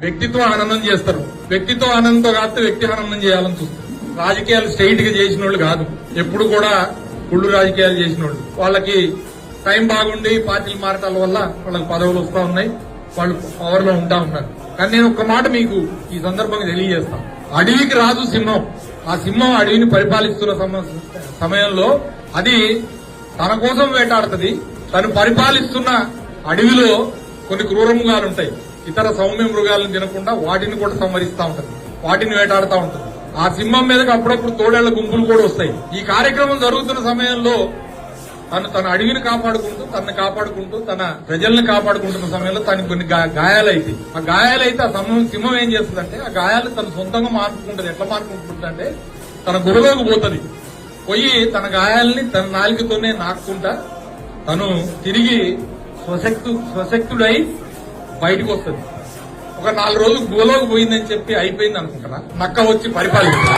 వ్యక్తిత్వం ఆనందం చేస్తారు. వ్యక్తిత్వ ఆనందంతో కాస్తే వ్యక్తి ఆనందం చేయాలని చూస్తారు. రాజకీయాలు స్ట్రైట్గా చేసిన వాళ్ళు కాదు. ఎప్పుడు కూడా కుళ్ళు రాజకీయాలు చేసిన వాళ్ళు. వాళ్ళకి టైం బాగుండి పార్టీలు మారటాల వల్ల వాళ్ళకి పదవులు వస్తా ఉన్నాయి. వాళ్ళు పవర్లో ఉంటా ఉన్నారు. కానీ నేను ఒక్క మాట మీకు ఈ సందర్భంగా తెలియజేస్తాను. అడవికి రాజు సింహం. ఆ సింహం అడవిని పరిపాలిస్తున్న సమ- సమయంలో అది తన కోసం వేటాడుతుంది. తను పరిపాలిస్తున్న అడవిలో కొన్ని క్రూరముగాలు ఉంటాయి ఇతర సౌమ్య మృగాలను తినకుండా వాటిని కూడా సంవరిస్తూ ఉంటుంది. వాటిని వేటాడుతూ ఉంటుంది. ఆ సింహం మీదకి అప్పుడప్పుడు తోడేళ్ళ గుంపులు కూడా వస్తాయి. ఈ కార్యక్రమం జరుగుతున్న సమయంలో తను తన అడవిని కాపాడుకుంటూ తనని కాపాడుకుంటూ తన ప్రజల్ని కాపాడుకుంటున్న సమయంలో తనకి కొన్ని గా- ఆ గాయాలైతే ఆ సమయం సింహం ఏం చేస్తుందంటే ఆ గాయాలు తన సొంతంగా మార్పుకుంటది ఎట్లా మార్చుకుంటుందంటే తన గురలోకి పోతుంది. పోయి తన గాయాలని తన నాలుగుతోనే నాకుంటా తను తిరిగి స్వశక్తు స్వశక్తుడై బయటకు వస్తుంది. ఒక నాలుగు రోజులు గోలోకి పోయిందని చెప్పి అయిపోయింది అనుకుంటారా? నక్క వచ్చి పరిపాలిస్తుంది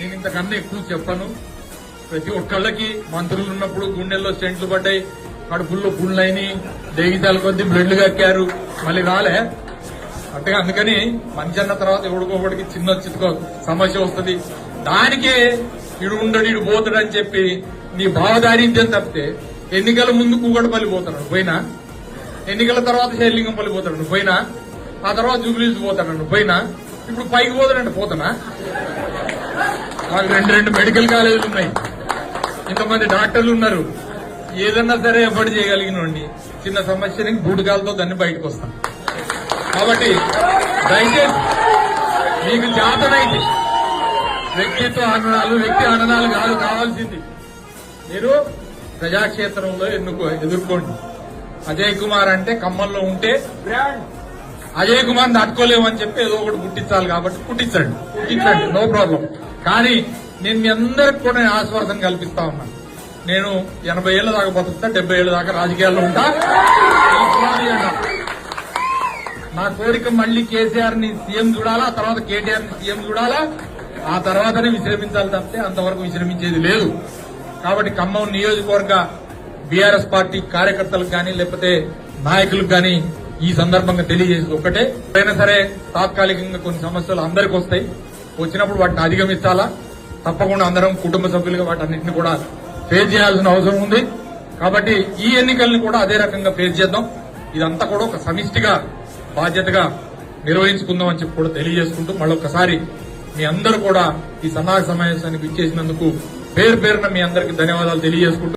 నేను ఇంతకన్నా ఎక్కువ చెప్పను. ప్రతి ఒక్కళ్ళకి మంత్రులు ఉన్నప్పుడు గుండెల్లో స్టెంట్లు పడ్డాయి కడుపుల్లో పుండ్లైని దేగితాల కొద్ది బ్లడ్లు కక్కారు. మళ్ళీ రాలే. అంటే అందుకని మంచి అన్న తర్వాత ఎవడుకోబడికి చిన్న చిన్న సమస్య వస్తుంది. దానికే ఇడు ఉండడు ఇడు పోతాడు అని చెప్పి నీ భావదారిద్యం తప్పితే ఎన్నికల ముందు కూగడపల్లి పోతాడు. పోయినా? ఎన్నికల తర్వాత శైలింగంపల్లి పోతాడు పోయినా? ఆ తర్వాత జూబ్లీస్ పోతాడు పోయినా? ఇప్పుడు పైకి పోతాడంటే పోతానా? మాకు రెండు రెండు మెడికల్ కాలేజీలు ఉన్నాయి. ఇంతమంది డాక్టర్లు ఉన్నారు. ఏదన్నా సరే ఎఫర్ట్ చేయగలిగినండి చిన్న సమస్యని బూడికాలతో దాన్ని బయటకు వస్తాం. కాబట్టి దయచేసి మీకు జాతనైతే వ్యక్తిత్వ ఆనందాలు వ్యక్తి అననాలు కాదు కావాల్సింది. మీరు ప్రజాక్షేత్రంలో ఎన్నుకో ఎదుర్కోండి. అజయ్ కుమార్ అంటే ఖమ్మంలో ఉంటే అజయ్ కుమార్ తట్టుకోలేమని చెప్పి ఏదో ఒకటి పుట్టించాలి కాబట్టి పుట్టించండి. పుట్టించండి. నో ప్రాబ్లం కానీ నేను మీ అందరికి కూడా నేను ఆశ్వాసం కల్పిస్తా ఉన్నాను నేను ఎనభై ఏళ్ళ దాకా బతుకుతా డెబ్బై ఏళ్ళ దాకా రాజకీయాల్లో ఉంటా. నా కోరిక మళ్ళీ కేసీఆర్ని సీఎం చూడాలా ఆ తర్వాత కేటీఆర్ని సీఎం చూడాలా? ఆ తర్వాతనే విశ్రమించాలి తప్పితే అంతవరకు విశ్రమించేది లేదు. కాబట్టి ఖమ్మం నియోజకవర్గ బీఆర్ఎస్ పార్టీ కార్యకర్తలకు కానీ లేకపోతే నాయకులకు కానీ ఈ సందర్భంగా తెలియజేసేది ఒకటే అయినా సరే తాత్కాలికంగా కొన్ని సమస్యలు అందరికి వస్తాయి. వచ్చినప్పుడు వాటిని అధిగమించాలా? తప్పకుండా అందరం కుటుంబ సభ్యులుగా వాటన్నింటిని కూడా ఫేస్ చేయాల్సిన అవసరం ఉంది. కాబట్టి ఈ ఎన్నికల్ని కూడా అదే రకంగా ఫేస్ చేద్దాం. ఇదంతా కూడా ఒక సమిష్టిగా బాధ్యతగా నిర్వహించుకుందాం అని చెప్పి కూడా తెలియజేసుకుంటూ మళ్ళొకసారి మీ అందరూ కూడా ఈ సన్నాహ సమావేశానికి ఇచ్చేసినందుకు పేరు పేరున మీ అందరికీ ధన్యవాదాలు తెలియజేసుకుంటూ